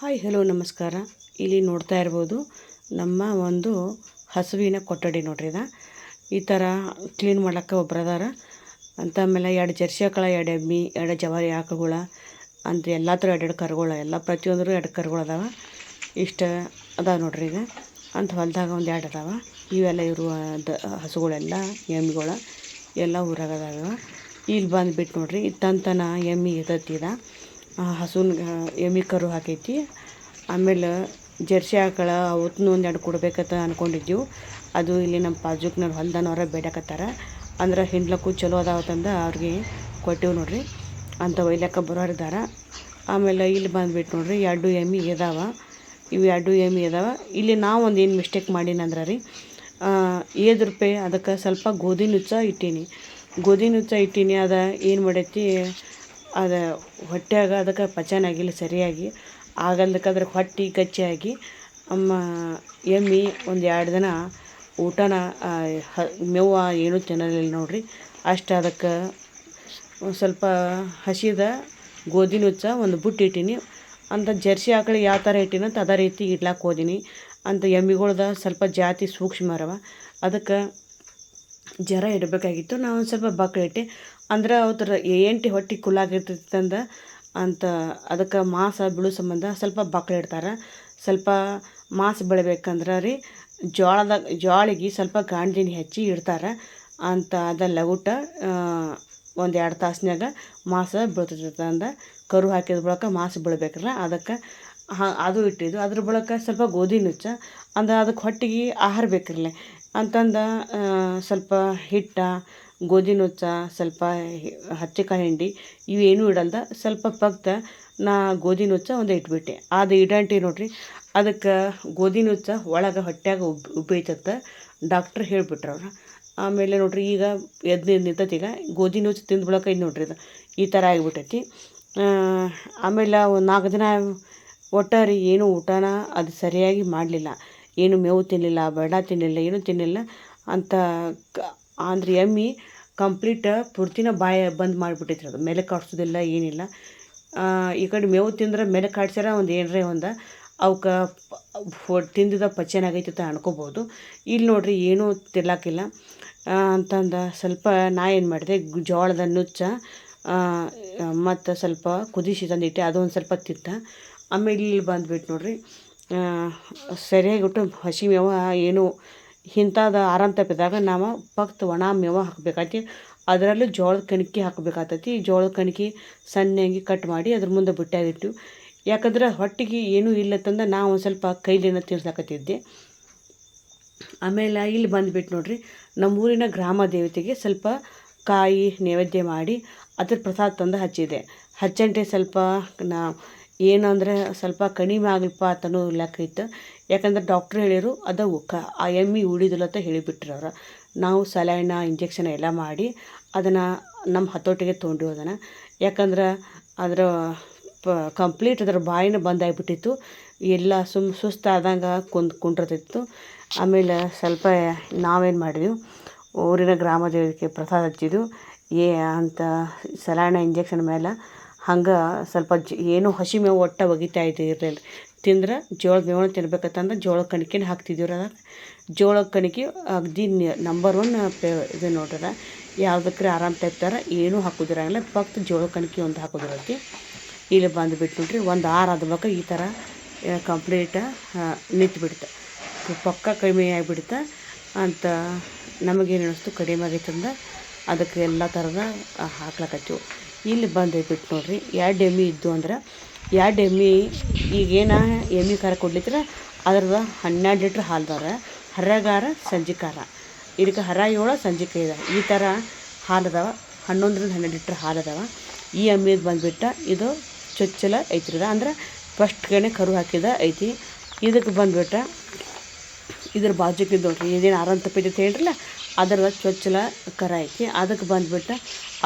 Hi, hello, ನಮಸ್ಕಾರ. ಇಲ್ಲಿ ನೋಡ್ತಾ ಇರ್ಬೋದು ನಮ್ಮ ಒಂದು ಹಸುವಿನ ಕೊಠಡಿ ನೋಡ್ರಿ ಇದು. ಈ ಥರ ಕ್ಲೀನ್ ಮಾಡೋಕ್ಕೆ ಒಬ್ರು ಅದಾರ. ಅಂತ ಆಮೇಲೆ ಎರಡು ಜರ್ಸಿ ಆಕಳ ಎರಡು ಎಮ್ಮಿ, ಎರಡು ಜವಾರಿ ಆಕಳುಗಳ ಅಂತ ಎಲ್ಲ ಥರ ಎರಡೆರಡು ಎರಡು ಕರುಗಳು, ಎಲ್ಲ ಪ್ರತಿಯೊಂದರೂ ಎರಡು ಕರುಗಳು ಅದಾವ. ಇಷ್ಟು ಅದಾವ ನೋಡ್ರಿ ಈಗ ಅಂತ ಹೊಲದಾಗ ಒಂದು ಎರಡು ಅದಾವ. ಇವೆಲ್ಲ ಇರುವ ದ ಹಸುಗಳೆಲ್ಲ, ಎಮ್ಮಿಗಳ ಎಲ್ಲ ಊರಾಗ ಅದಾವ. ಇಲ್ಲಿ ಬಂದುಬಿಟ್ಟು ನೋಡ್ರಿ ಇತ್ತಂತನ ಎಮ್ಮಿ ಇರ್ತೈತಿ ಇದು. ಹಸುನ ಎಮ್ಮೆ ಕರು ಹಾಕೈತಿ. ಆಮೇಲೆ ಜರ್ಸಿ ಆಕಳ ಅವತ್ತೂ ಒಂದೆರಡು ಕೊಡ್ಬೇಕಂತ ಅಂದ್ಕೊಂಡಿದ್ದೀವಿ ಅದು ಇಲ್ಲಿ ನಮ್ಮ ಪಾಜುಕ್ನವ್ರು ಹೊಲ್ದನವ್ರ ಬೇಡಕತ್ತಾರ. ಅಂದ್ರೆ ಹಿಂಡ್ಲಕ್ಕೂ ಚಲೋ ಅದಾವತ್ತಂದು ಅವ್ರಿಗೆ ಕೊಟ್ಟೆವು ನೋಡ್ರಿ. ಅಂತ ಒಯ್ಲಕ್ಕ ಬರೋರು ಇದಾರ ಆಮೇಲೆ ಇಲ್ಲಿ ಬಂದ್ಬಿಟ್ಟು ನೋಡ್ರಿ, ಎರಡು ಎಮ್ಮೆ ಇದಾವೆ ಇವು ಎರಡು ಎಮ್ಮೆ ಇದಾವೆ ಇಲ್ಲಿ ನಾವು ಒಂದು ಏನು ಮಿಸ್ಟೇಕ್ ಮಾಡೀನಂದ್ರೆ ರೀ ಏದು ರೂಪಾಯಿ ಅದಕ್ಕೆ ಸ್ವಲ್ಪ ಗೋಧಿ ನುಚ್ಚ ಇಟ್ಟೀನಿ. ಗೋಧಿ ನುಚ್ಚ ಇಟ್ಟೀನಿ, ಅದು ಏನು ಮಾಡೈತಿ ಅದು ಹೊಟ್ಯಾಗ ಅದಕ್ಕೆ ಪಚನ ಆಗಿಲ್ಲ ಸರಿಯಾಗಿ. ಆಗಲ್ದಕ್ಕೆ ಅದ್ರ ಹೊಟ್ಟೆ ಗಚ್ಚಿಯಾಗಿ ಅಮ್ಮ ಎಮ್ಮೆ ಒಂದು ಎರಡು ದಿನ ಊಟನ ಹ, ಮೇವು ಏನೂ ತಿನ್ನಲಿಲ್ಲ ನೋಡಿರಿ. ಅಷ್ಟು ಅದಕ್ಕೆ ಒಂದು ಸ್ವಲ್ಪ ಹಸಿದ ಗೋಧಿ ನುಚ್ಚ ಒಂದು ಬುಟ್ಟಿ ಇಟ್ಟೀನಿ. ಅಂತ ಜರ್ಸಿ ಆಕಳಿಗೆ ಯಾವ ಥರ ಇಟ್ಟಿನಂತ ಅದೇ ರೀತಿ ಇಡ್ಲಾಕ್ಕೆ ಹೋದಿನಿ. ಅಂತ ಎಮ್ಮಿಗಳ್ದ ಸ್ವಲ್ಪ ಜಾತಿ ಸೂಕ್ಷ್ಮ ಅರವ ಅದಕ್ಕೆ ಜರ ಇಡಬೇಕಾಗಿತ್ತು. ನಾನು ಒಂದು ಸ್ವಲ್ಪ ಬಕ್ಳು ಇಟ್ಟೆ. ಅಂದ್ರೆ ಅವ್ರ ಎಂಟಿ ಹೊಟ್ಟೆ ಕುಲಾಗಿರ್ತಿತ್ತಂದ ಅಂತ ಅದಕ್ಕೆ ಮಾಂಸ, ಬಿಳು ಸಂಬಂಧ ಸ್ವಲ್ಪ ಬಕ್ಳು ಇಡ್ತಾರೆ. ಸ್ವಲ್ಪ ಮಾಂಸ ಬೆಳಿಬೇಕಂದ್ರೆ ರೀ ಜೋಳದಾಗ ಜೋಳಿಗೆ ಸ್ವಲ್ಪ ಗಾಂಜಿನ ಹೆಚ್ಚಿ ಇಡ್ತಾರೆ. ಅಂತ ಅದ ಲಗುಟ ಒಂದು ಎರಡು ತಾಸಿನಾಗ ಮಾಂಸ ಬೀಳ್ತೈತೆ ಅಂದ ಕರು ಹಾಕಿದ ಬಳಿಕ ಮಾಂಸ ಬೀಳ್ಬೇಕಲ್ಲ ಅದಕ್ಕೆ ಅದು ಇಟ್ಟಿದ್ದು. ಅದ್ರ ಬಳಕ ಸ್ವಲ್ಪ ಗೋಧಿ ನುಚ್ಚ, ಅಂದ್ರೆ ಅದಕ್ಕೆ ಹೊಟ್ಟೆಗೆ ಆಹಾರ ಬೇಕಿರಲಿ. ಅಂತಂದು ಸ್ವಲ್ಪ ಹಿಟ್ಟು ಗೋಧಿ ನುಚ್ಚ ಸ್ವಲ್ಪ ಹಚ್ಚಿಕಾಯಿ ಹಿಂಡಿ ಇವೇನೂ ಇಡಲ್ದ, ಸ್ವಲ್ಪ ಪಕ್ದ ನಾ ಗೋಧಿ ನುಚ್ಚ ಒಂದು ಇಟ್ಬಿಟ್ಟೆ. ಅದು ಇಡಂಟಿ ನೋಡ್ರಿ, ಅದಕ್ಕೆ ಗೋಧಿ ನುಚ್ಚ ಒಳಗೆ ಹೊಟ್ಯಾಗ ಉಬ್ ಉಬ್ಬೈತತ್ತ ಡಾಕ್ಟ್ರ್ ಹೇಳಿಬಿಟ್ರು ಅವ್ರು. ಆಮೇಲೆ ನೋಡ್ರಿ, ಈಗ ಎದ್ದು ನಿಂತೈತಿ ಈಗ ಗೋಧಿ ನುಚ್ಚು ತಿಂದ ಇದು ನೋಡ್ರಿ ಇದು, ಈ ಥರ ಆಗಿಬಿಟ್ಟೈತಿ. ಆಮೇಲೆ ಒಂದು ನಾಲ್ಕು ದಿನ ಒಟ್ಟಾರಿ ಏನು ಊಟನ ಅದು ಸರಿಯಾಗಿ ಮಾಡಲಿಲ್ಲ. ಏನು ಮೇವು ತಿನ್ನಲಿಲ್ಲ ಬೇಡ ತಿನ್ನಲಿಲ್ಲ ಏನೂ ತಿನ್ನಲಿಲ್ಲ ಅಂತ ಅಂದ್ರೆ ಎಮ್ಮೆ ಕಂಪ್ಲೀಟ್ ಪೂರ್ತಿನ ಬಾಯಿ ಬಂದ್ ಮಾಡಿಬಿಟ್ಟೈತೆ ಅದು. ಮೆಲುಕು ಕಾಡ್ಸೋದಿಲ್ಲ, ಏನಿಲ್ಲ. ಈ ಕಡೆ ಮೇವು ತಿಂದ್ರೆ ಮೆಲುಕು ಆಡ್ಸ್ಯಾರ ಒಂದು ಏನರೇ ಒಂದು, ಅವಕ್ಕೆ ತಿಂದಿದ್ದ ಪಚನ ಆಗೈತೆ ಅಂತ ಅನ್ಕೋಬೋದು. ಇಲ್ಲಿ ನೋಡ್ರಿ ಏನೂ ತಿರ್ಲಾಕಿಲ್ಲ. ಅಂತಂದು ಸ್ವಲ್ಪ ನಾ ಏನು ಮಾಡಿದೆ ಜೋಳದ ನುಚ್ಚ ಮತ್ತು ಸ್ವಲ್ಪ ಕುದಿಸಿ ತಂದಿಟ್ಟೆ ಅದು ಒಂದು ಸ್ವಲ್ಪ ತಿತ್ತ. ಆಮೇಲೆ ಇಲ್ಲಿ ಬಂದ್ಬಿಟ್ಟು ನೋಡ್ರಿ ಸರಿಯಾಗಿ ಒಟ್ಟು ಹಸಿ ಮೇವು ಏನು ಇಂಥದ್ದು ಆರಾಮ್ ತಪ್ಪಿದಾಗ ನಾವು ಪಕ್ತ್ ಒಣ ಮೇವು ಹಾಕ್ಬೇಕಾತಿ, ಅದರಲ್ಲೂ ಜೋಳದ ಕಣ್ಕೆ ಹಾಕ್ಬೇಕಾಗ್ತೈತಿ ಜೋಳದ ಕಣ್ಕೆ ಸಣ್ಣಗೆ ಕಟ್ ಮಾಡಿ ಅದ್ರ ಮುಂದೆ ಬಿಟ್ಟಾಗಿಟ್ಟು ಯಾಕಂದ್ರೆ ಹೊಟ್ಟೆಗೆ ಏನೂ ಇಲ್ಲತ್ತಂದ್ರೆ ನಾವು ಒಂದು ಸ್ವಲ್ಪ ಕೈಲಿನ ತಿರ್ಸಾಕತ್ತಿದ್ದೆ. ಆಮೇಲೆ ಇಲ್ಲಿ ಬಂದ್ಬಿಟ್ಟು ನೋಡ್ರಿ, ನಮ್ಮೂರಿನ ಗ್ರಾಮ ದೇವತೆಗೆ ಸ್ವಲ್ಪ ಕಾಯಿ ನೈವೇದ್ಯ ಮಾಡಿ ಅದ್ರ ಪ್ರಸಾದ ತಂದು ಹಚ್ಚಿದೆ. ಹಚ್ಚಂಟೆ ಸ್ವಲ್ಪ ನಾ ಏನು ಅಂದರೆ ಸ್ವಲ್ಪ ಕಡಿಮೆ ಆಗಲಿಪ್ಪ ಅಂತನೂ ಇತ್ತು. ಯಾಕಂದ್ರೆ ಡಾಕ್ಟ್ರ್ ಹೇಳಿರು ಅದು ಕ ಆ ಎಮ್ಮಿ ಉಳಿದಿಲ್ಲ ಅಂತ ಹೇಳಿಬಿಟ್ರು ನಾವು ಸಲೈನ ಇಂಜೆಕ್ಷನ್ ಎಲ್ಲ ಮಾಡಿ ಅದನ್ನು ನಮ್ಮ ಹತೋಟಿಗೆ ತೊಗೊಂಡು ಅದನ್ನು ಯಾಕಂದ್ರೆ ಅದರ ಪ ಕಂಪ್ಲೀಟ್ ಅದರ ಬಾಯಿನ ಬಂದಾಗಿಬಿಟ್ಟಿತ್ತು ಎಲ್ಲ ಸುಮ್ ಸುಸ್ತಾದಂಗೆ ಕುಂದ್, ಕುಂಡ್ರತಿತ್ತು. ಆಮೇಲೆ ಸ್ವಲ್ಪ ನಾವೇನು ಮಾಡಿದ್ವಿ, ಊರಿನ ಗ್ರಾಮ ಪ್ರಸಾದ ಹಚ್ಚಿದ್ವು. ಏ, ಅಂತ ಸಲೈನ ಇಂಜೆಕ್ಷನ್ ಮೇಲೆ ಹಂಗೆ ಸ್ವಲ್ಪ ಜ ಏನು ಹಸಿ ಮೇವು ಒಟ್ಟು ಒಗಿತಾ ಇದ್ದು ಇರಲಿಲ್ಲ. ತಿಂದ್ರೆ ಜೋಳದ ಮೇವನ್ನು ತಿನ್ಬೇಕಂತಂದ್ರೆ ಜೋಳದ ಕಣಕಿನ ಹಾಕ್ತಿದ್ದೀವ್ರಿ ಅದಾಗ ಜೋಳದ ಕಣಿಕೆ ಅಗ್ದಿ ನಂಬರ್ ಒನ್ ಪೇ ಇದು ನೋಡ್ರಿ ಯಾವುದಕ್ಕೆ ಆರಾಮ್ ತೆಗ್ತಾರ ಏನೂ ಹಾಕೋದಿರಂಗಿಲ್ಲ, ಪಕ್ತ್ ಜೋಳದ ಕಣಕಿ ಒಂದು ಹಾಕೋದಿರತ್ತೆ ಇಲ್ಲಿ ಬಂದುಬಿಟ್ಟು ನೋಡ್ರಿ ಒಂದು ಆರು ಆದ್ಬೇಕ ಈ ಥರ ಕಂಪ್ಲೀಟ ನಿಂತ್ಬಿಡ್ತು. ಪಕ್ಕ ಕಡಿಮೆ ಆಗಿಬಿಡ್ತ. ಅಂತ ನಮಗೇನು ಅನಿಸ್ತು ಕಡಿಮೆ ಆಗೈತಂದ್ರೆ ಅದಕ್ಕೆ ಎಲ್ಲ ಥರದ ಹಾಕ್ಲಕತ್ತೀವಿ. ಇಲ್ಲಿ ಬಂದು ಬಿಟ್ಟು ನೋಡ್ರಿ, ಎರಡು ಎಮ್ಮೆ ಇದ್ದು ಅಂದ್ರೆ ಎರಡು ಎಮ್ಮೆ ಈಗೇನ ಎಮ್ಮೆ ಕರ ಕೊಡ್ಲಿತ್ರ ಅದ್ರದ್ದು ಹನ್ನೆರಡು ಲೀಟ್ರ್ ಹಾಲ್ದಾರ, ಹರಗಾರ ಸಂಜಿಕಾರ ಇದಕ್ಕೆ ಹರ ಏಳು ಸಂಜಿಕೆ ಇದೆ ಈ ಥರ ಹಾಲು ಅದಾವ, ಹನ್ನೊಂದರಿಂದ ಹನ್ನೆರಡು ಲೀಟ್ರ್ ಹಾಲು ಅದಾವ. ಈ ಎಮ್ಮೆದು ಬಂದುಬಿಟ್ಟು ಇದು ಚೊಚ್ಚಲ ಐತ್ರಿ ಅಂದ್ರೆ ಫಸ್ಟ್ ಕಡೆ ಕರು ಹಾಕಿದ ಐತಿ. ಇದಕ್ಕೆ ಬಂದುಬಿಟ್ಟ ಇದ್ರ ಬಾಜುಕಿದ್ದು ನೋಡ್ರಿ, ಇದೇನು ಆರಾಮ್ ಅಂತ ಹೇಳ್ರಲ್ಲ ಅದರ ಚೊಚ್ಚಲ ಕರ ಐತಿ ಅದಕ್ಕೆ ಬಂದ್ಬಿಟ್ಟು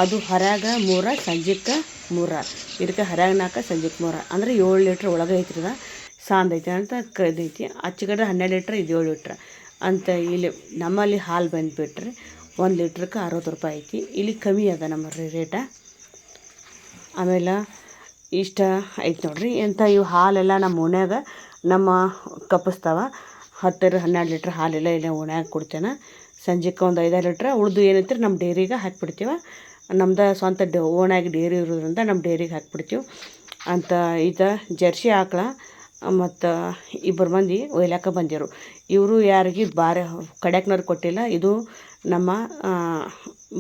ಅದು ಹರ್ಯಾಗ ಮೂರ ಸಂಜೆಗೆ ಮೂರ. ಇದಕ್ಕೆ ಹರ್ಯಾಗ ನಾಲ್ಕು ಸಂಜೆಗೆ ಮೂರ. ಅಂದ್ರೆ ಏಳು ಲೀಟ್ರ್ ಒಳಗೆ ಐತ್ರಿ ಅದ ಸಾಂದ್ ಐತಿ ಅಂತ ಕೈದೈತಿ ಅಚ್ಚಗಡೆ ಹನ್ನೆರಡು ಲೀಟ್ರ್ ಇದು ಏಳು ಲೀಟ್ರ್ ಅಂತ ಇಲ್ಲಿ ನಮ್ಮಲ್ಲಿ ಹಾಲು ಬಂದುಬಿಟ್ರೆ ಒಂದು ಲೀಟ್ರಕ್ಕೆ ಅರವತ್ತು ರೂಪಾಯಿ ಐತಿ. ಇಲ್ಲಿ ಕಮ್ಮಿ ಅದ ನಮ್ಮ ರೇಟ ಆಮೇಲೆ ಇಷ್ಟ ಐತೆ ನೋಡ್ರಿ. ಎಂಥ ಇವು ಹಾಲೆಲ್ಲ ನಮ್ಮ ಓಣ್ಯಾಗ ನಮ್ಮ ಕಪ್ಪಿಸ್ತಾವ. ಹತ್ತರ ಹನ್ನೆರಡು ಲೀಟ್ರ್ ಹಾಲೆಲ್ಲ ಇಲ್ಲಿ ಓಣ್ಯಾಗ ಕೊಡ್ತೇನೆ. ಸಂಜೆಗೆ ಒಂದು ಐದಾರು ಲೀಟ್ರ್ ಉಳ್ದು ಏನೈತ್ರಿ ನಮ್ಮ ಡೇರಿಗೆ ಹಾಕಿಬಿಡ್ತೀವಿ. ನಮ್ದು ಸ್ವಂತ ಡ ಓಣಾಗಿ ಡೇರಿ ಇರೋದ್ರಿಂದ ನಮ್ಮ ಡೇರಿಗೆ ಹಾಕಿಬಿಡ್ತೀವಿ. ಅಂತ ಇದು ಜರ್ಸಿ ಆಕಳ ಮತ್ತು ಇಬ್ಬರು ಮಂದಿ ಒಯ್ಲಾಕ ಬಂದಿರು. ಇವರು ಯಾರಿಗೆ ಬಾರೆ ಕಡ್ಯಾಕ್ನವ್ರು ಕೊಟ್ಟಿಲ್ಲ. ಇದು ನಮ್ಮ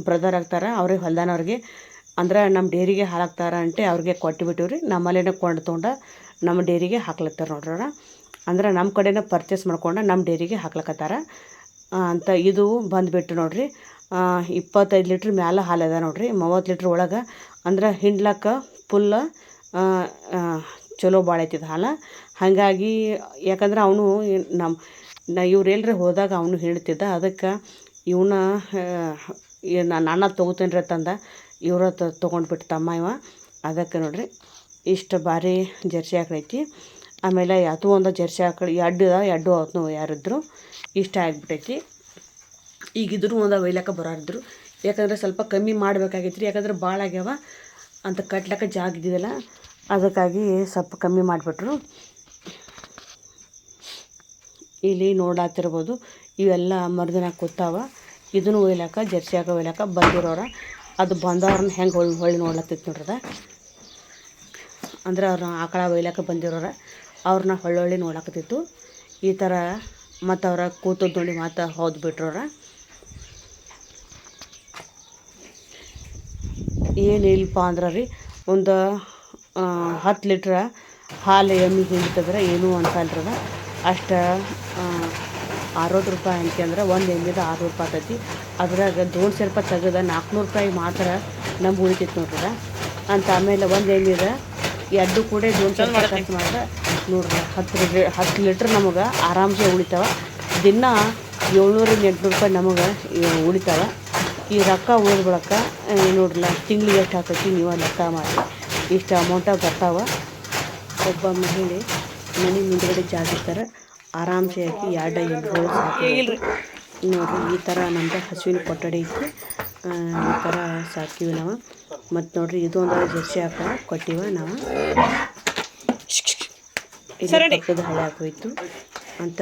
ಬ್ರದರ್ ಆಗ್ತಾರೆ ಅವ್ರಿಗೆ ಹೊಲ್ದಾನವ್ರಿಗೆ. ಅಂದ್ರೆ ನಮ್ಮ ಡೇರಿಗೆ ಹಾಳಾಗ್ತಾರ ಅಂಟೆ ಅವ್ರಿಗೆ ಕೊಟ್ಟು ಬಿಟ್ಟಿವ್ರಿ. ನಮ್ಮಲ್ಲೇನೇ ಕೊಂಡು ತೊಗೊಂಡು ನಮ್ಮ ಡೇರಿಗೆ ಹಾಕ್ಲತ್ತಾರ ನೋಡ್ರಣ ಅಂದ್ರೆ ನಮ್ಮ ಕಡೆನೇ ಪರ್ಚೇಸ್ ಮಾಡ್ಕೊಂಡು ನಮ್ಮ ಡೇರಿಗೆ ಹಾಕ್ಲಕತ್ತಾರ. ಅಂತ ಇದು ಬಂದುಬಿಟ್ಟು ನೋಡಿರಿ. ಇಪ್ಪತ್ತೈದು ಲೀಟ್ರ್ ಮ್ಯಾಲೆ ಹಾಲು ಅದ ನೋಡ್ರಿ. ಮೂವತ್ತು ಲೀಟ್ರ್ ಒಳಗೆ ಅಂದ್ರೆ ಹಿಂಡ್ಲಕ್ಕ ಫುಲ್ಲ ಚಲೋ ಭಾಳ ಐತಿದು ಹಾಲು. ಹಾಗಾಗಿ ಯಾಕಂದ್ರೆ ಅವನು ನಮ್ಮ ನಾ, ಇವ್ರು ಎಲ್ಲರೇ ಹೋದಾಗ ಅವನು ಹೇಳ್ತಿದ್ದ, ಅದಕ್ಕೆ ಇವನ ನಾನು ತೊಗೋತೇನೆ ರೀ ತಂದ ಇವ್ರ ತೊಗೊಂಡ್ಬಿಟ್ಟು ತಮ್ಮ ಇವ. ಅದಕ್ಕೆ ನೋಡಿರಿ, ಇಷ್ಟು ಭಾರಿ ಜರ್ಸಿ ಹಾಕೈತಿ. ಆಮೇಲೆ ಅದು ಒಂದು ಜರ್ಸಿ ಆಕಳ ಎಡ್ಡು ಎಡ್ಡು ಅವತ್ತು ಯಾರಿದ್ರು ಇಷ್ಟ ಆಗಿಬಿಟ್ಟೈತಿ ಈಗಿದ್ರು ಒಂದು ಒಯ್ಲಕ್ಕ ಬರೋರಿದ್ರು. ಯಾಕಂದರೆ ಸ್ವಲ್ಪ ಕಮ್ಮಿ ಮಾಡಬೇಕಾಗಿತ್ತು ರೀ ಯಾಕಂದ್ರೆ ಭಾಳ ಆಗ್ಯಾವ. ಅಂತ ಕಟ್ಲಕ್ಕ ಜಾಗ ಇದ್ದಿದ್ದಲ್ಲ ಅದಕ್ಕಾಗಿ ಸ್ವಲ್ಪ ಕಮ್ಮಿ ಮಾಡಿಬಿಟ್ರು. ಇಲ್ಲಿ ನೋಡಾತಿರ್ಬೋದು. ಇವೆಲ್ಲ ಮರುದಿನ ಕೂತಾವ. ಇದನ್ನು ಒಯ್ಲಾಕ ಜರ್ಸಿ ಹಾಕೋ ಒಯ್ಲಾಕ ಬಂದಿರೋರ. ಅದು ಬಂದವ್ರನ್ನ ಹೆಂಗೆ ಹೊಳ್ಳಿ ಹೊಳ್ಳಿ ನೋಡ್ಲತ್ತಿತ್ತು ನೋಡ್ರದ ಅಂದ್ರೆ ಅವ್ರನ್ನ ಆಕಳ ಒಯ್ಲಾಕ ಬಂದಿರೋರ. ಅವ್ರನ್ನ ಹೊಳ್ಳೊಳ್ಳಿ ನೋಡಾಕತ್ತಿತ್ತು. ಈ ಥರ ಮತ್ತು ಅವ್ರ ಕೂತದ್ದು ನೋಡಿ ಮಾತು ಹೋದ್ ಬಿಟ್ರವ್ರ ಏನಿಲ್ಲಪ್ಪ ಅಂದ್ರೆ ರೀ, ಒಂದು ಹತ್ತು ಲೀಟ್ರ ಹಾಲು ಎಮ್ಮೆ ಹಿಂಡ್ತಂದ್ರೆ ಏನೂ ಅನ್ಸಲ್ರದ ಅಷ್ಟು ಅರವತ್ತು ರೂಪಾಯಿ ಅಂತಂದ್ರೆ ಒಂದು ಎಮ್ಮೆದ ಆರು ರೂಪಾಯಿ ಆಗ್ತೈತಿ ಅದ್ರಾಗ ದೋಣಿ ರೂಪಾಯಿ ತೆಗೆದ ನಾಲ್ಕುನೂರು ರೂಪಾಯಿ ಮಾತ್ರ ನಮ್ಗೆ ಉಳಿತೈತಿ ನೋಡ್ರದ ಅಂತ ಆಮೇಲೆ ಒಂದು ಎಮ್ಮೆದ ಎರಡು ಕೂಡ ಜೋನ್ ಖರ್ಚು ಮಾಡಿದ್ರೆ ನೋಡ್ರಿ ಹತ್ತು ಲೀಟ್ರ್ ಹತ್ತು ಲೀಟ್ರ್ ನಮಗೆ ಆರಾಮ್ಸೆ ಉಳಿತಾವ. ದಿನ ಏಳ್ನೂರಿಂದ ಎಂಟುನೂರು ರೂಪಾಯಿ ನಮಗೆ ಉಳಿತಾವೆ. ಈ ರೊಕ್ಕ ಉಳಿದ ಬಳಕ ನೋಡ್ರಲ್ಲ ತಿಂಗ್ಳಿಗೆ ಎಷ್ಟು ಹಾಕೈತಿ ನೀವು ಲೆಕ್ಕ ಮಾಡಿ ಇಷ್ಟು ಅಮೌಂಟಾಗಿ ಬರ್ತಾವ. ಒಬ್ಬ ಮಹಿಳೆ ಮನೆ ಮುಂದ್ಗಡೆ ಜಾಗ ಇರ್ತಾರೆ ಆರಾಮ್ಸೆ ಹಾಕಿ ಎರಡು ಎಂಟು ನೋಡ್ರಿ ಈ ಥರ ನಮ್ದು ಹಸುವಿನ ಕೊಠಡಿ ಐತಿ ಈ ಥರ ಸಾಕೀವಿ ನಾವು. ಮತ್ತು ನೋಡ್ರಿ ಇದು ಒಂದು ಜರ್ಸಿ ಹಾಕ ಕೊಟ್ಟಿವ ನಾವು. ಇದು ಪಕ್ಕದ ಹಳೆ ಹಾಕೋಯ್ತು ಅಂತ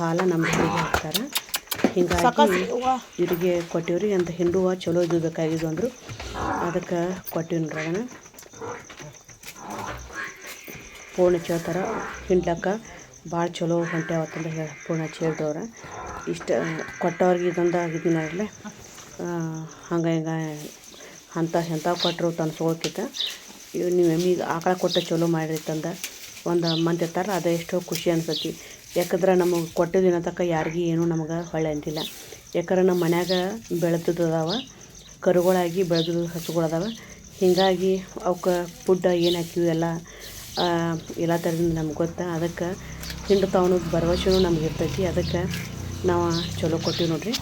ಹಾಲು ನಮ್ಮ ಹಿಂಡಿಗೆ ಹಾಕ್ತಾರೆ. ಹಿಂಗಾಗಿ ಇವರಿಗೆ ಕೊಟ್ಟಿವ್ರಿ ಅಂತ ಹಿಂಡುವ ಚಲೋ ಇದು ಬೇಕಾಗಿದ್ದು ಅಂದರು. ಅದಕ್ಕೆ ಕೊಟ್ಟಿವಿ ನೋಡ್ರಿ ಅದನ್ನು ಪೂರ್ಣ ಚೇಳ್ತಾರೆ ಹಿಂಡ್ಲಕ್ಕ ಭಾಳ ಚಲೋ ಹೊಂಟ್ಯಾವತ್ತಂತ ಹೇಳಿ ಪೂರ್ಣ ಹಚ್ಚಿ ಹೇಳ್ದವ್ರ ಇಷ್ಟು, ಕೊಟ್ಟವ್ರಿಗೆ ಇದೊಂದು ಆಗಿದ್ದೀನಲ್ಲ ಹಂಗೆ ಹಿಂಗೆ ಅಂಥ ಎಂಥವು ಕೊಟ್ಟರು ತನ್ಸ್ಕೊಳ್ತಿದ್ದ ಇವು ನೀವು ಎಮ್ಮಿಗೆ ಆಕಳ ಕೊಟ್ಟ ಚಲೋ ಮಾಡಿರಿ ತಂದ. ಒಂದು ಮಂತ್ ಇರ್ತಾರೆ, ಅದು ಎಷ್ಟೋ ಖುಷಿ ಅನ್ಸತಿ. ಯಾಕಂದ್ರೆ ನಮಗೆ ಕೊಟ್ಟಿದ್ದಿನ ತಕ್ಕ ಯಾರಿಗೆ ಏನೂ ನಮಗೆ ಹೊಳೆ ಅಂತಿಲ್ಲ ಯಾಕಂದ್ರೆ ನಮ್ಮ ಮನ್ಯಾಗ ಬೆಳೆದದ್ದು ಕರುಗಳಾಗಿ ಬೆಳೆದು ಹಸುಗಳದಾವೆ ಹೀಗಾಗಿ ಅವಕ್ಕೆ ಫುಡ್ ಏನು ಹಾಕಿವಿ ಎಲ್ಲ ಎಲ್ಲ ಥರದಿಂದ ನಮ್ಗೆ ಗೊತ್ತಾ. ಅದಕ್ಕೆ ಹಿಂಡ್ತಾವ ಅನ್ನೋದು ಭರವಸೆನೂ ನಮ್ಗೆ ಇರ್ತೈತಿ. ಅದಕ್ಕೆ ನಾವು ಚಲೋ ಕೊಟ್ಟಿವಿ ನೋಡ್ರಿ.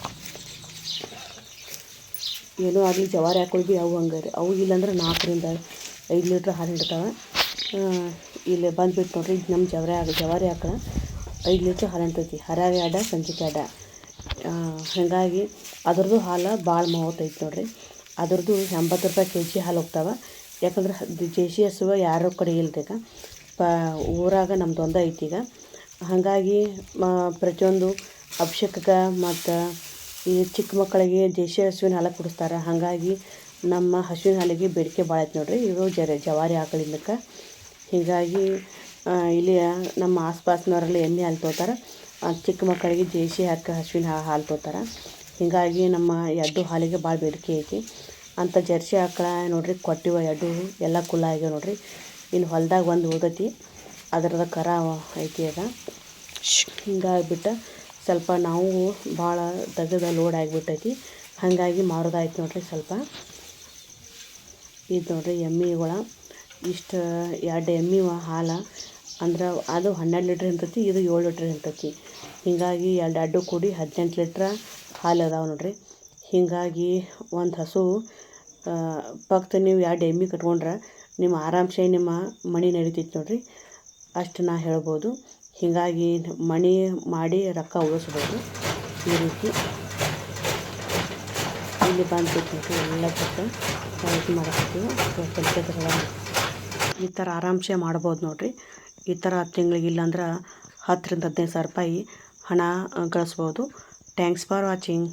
ಏನೂ ಆಗಲಿ, ಜವಾರಿ ಹಾಕೊಳ್ಳಿ ಭೀ ಅವು ಹಂಗೆ ರೀ. ಅವು ಇಲ್ಲಾಂದ್ರೆ ನಾಲ್ಕರಿಂದ ಐದು ಲೀಟ್ರ್ ಹಾಲು ಹಿಡ್ತಾವೆ. ಇಲ್ಲಿ ಬಂದ್ಬಿಟ್ಟು ನೋಡ್ರಿ ನಮ್ಮ ಜವಾರಿ ಆಗ ಜವಾರಿ ಹಾಕ ಐದು ಲೀಟ್ರ್ ಹಾಲು ಹಿಡ್ತೈತಿ. ಹರಾಗೆ ಅಡ, ಸಂಜಿಕೆ ಅಡ. ಹಾಗಾಗಿ ಅದ್ರದ್ದು ಹಾಲು ಭಾಳ ಮಾವತ್ತೈತಿ ನೋಡ್ರಿ. ಅದ್ರದ್ದು ಎಂಬತ್ತು ರೂಪಾಯಿ ಕೆ ಜಿ ಹಾಲು ಹೋಗ್ತಾವೆ. ಯಾಕಂದ್ರೆ ಜೇಸಿ ಹಸುವ ಯಾರೋ ಕಡೆ ಇಲ್ದೀಗ ಪ, ಊರಾಗ ನಮ್ದು ಒಂದೇ ಐತಿ ಈಗ. ಹಾಗಾಗಿ ಪ್ರತಿಯೊಂದು ಅಭಿಷೇಕಕ್ಕೆ ಮತ್ತು ಈ ಚಿಕ್ಕ ಮಕ್ಕಳಿಗೆ ದೇಶಿ ಹಸುವಿನ ಹಾಲು ಕುಡಿಸ್ತಾರೆ. ಹಾಗಾಗಿ ನಮ್ಮ ಹಸುವಿನ ಹಾಲಿಗೆ ಬೇಡಿಕೆ ಭಾಳ ಐತೆ ನೋಡಿರಿ. ಇವು ಜರ ಜವಾರಿ ಆಕಳಿಂದಕ್ಕೆ ಹೀಗಾಗಿ ಇಲ್ಲಿ ನಮ್ಮ ಆಸ್ಪಾಸ್ನವರೆಲ್ಲ ಎಮ್ಮೆ ಹಾಲು ತೊಗೋತಾರೆ ಚಿಕ್ಕ ಮಕ್ಕಳಿಗೆ ದೇಶಿ ಹಾಕಿ ಹಸುವಿನ ಹಾಲು ತೊಗೋತಾರೆ ಹೀಗಾಗಿ ನಮ್ಮ ಎಡ್ಡು ಹಾಲಿಗೆ ಭಾಳ ಬೇಡಿಕೆ ಐತಿ. ಅಂತ ಜರ್ಸಿ ಆಕಳ ನೋಡ್ರಿ, ಕೊಟ್ಟಿವ ಎಡ್ಡು ಎಲ್ಲ ಕುಲ್ಲ ಆಗ್ಯಾವ ನೋಡ್ರಿ. ಇನ್ನು ಹೊಲ್ದಾಗ ಒಂದು ಉಳ್ದೈತಿ. ಅದರದ ಕರ ಐತಿ ಅದ. ಹಿಂಗಾಗ್ಬಿಟ್ಟು ಸ್ವಲ್ಪ ನಾವು ಭಾಳ ತೆಗೆದ ಲೋಡ್ ಆಗಿಬಿಟ್ಟೈತಿ. ಹಾಗಾಗಿ ಮಾರೋದಾಯ್ತು ನೋಡ್ರಿ ಸ್ವಲ್ಪ. ಇದು ನೋಡ್ರಿ ಎಮ್ಮಿಗಳ ಇಷ್ಟು ಎರಡು ಎಮ್ಮೆ ಹಾಲು. ಅಂದ್ರೆ ಅದು ಹನ್ನೆರಡು ಲೀಟ್ರ್ ಇರ್ತೈತಿ, ಇದು ಏಳು ಲೀಟ್ರ್ ಇರ್ತೈತಿ. ಹೀಗಾಗಿ ಎರಡು ಅಡ್ಡು ಕೂಡಿ ಹದಿನೆಂಟು ಲೀಟ್ರ ಹಾಲು ಅದಾವೆ ನೋಡ್ರಿ. ಹೀಗಾಗಿ ಒಂದು ಹಸು ಪಕ್ಕ ನೀವು ಎರಡು ಎಮ್ಮೆ ಕಟ್ಕೊಂಡ್ರೆ ನಿಮ್ಮ ಆರಾಮ್ಸೆ ನಿಮ್ಮ ಮಣಿ ನಡೀತೈತಿ ನೋಡ್ರಿ. ಅಷ್ಟು ನಾ ಹೇಳ್ಬೋದು. ಹೀಗಾಗಿ ಮಣಿ ಮಾಡಿ ರೊಕ್ಕ ಉಳಿಸ್ಬೋದು ಈ ರೀತಿ ಇಲ್ಲಿ ಬಂದ್ಬಿಟ್ಟು ಎಲ್ಲ ಕೊಟ್ಟು ಇದು ಮಾಡಕತ್ತೀವಿ. ಈ ಥರ ಆರಾಮ್ಸೆ ಮಾಡ್ಬೋದು ನೋಡಿರಿ. ಈ ಥರ ತಿಂಗಳಿಗೆ ಇಲ್ಲಾಂದ್ರೆ ಹತ್ತರಿಂದ ಹದಿನೈದು ಸಾವಿರ ರೂಪಾಯಿ ಹಣ ಗಳಿಸ್ಬೋದು. Thanks for watching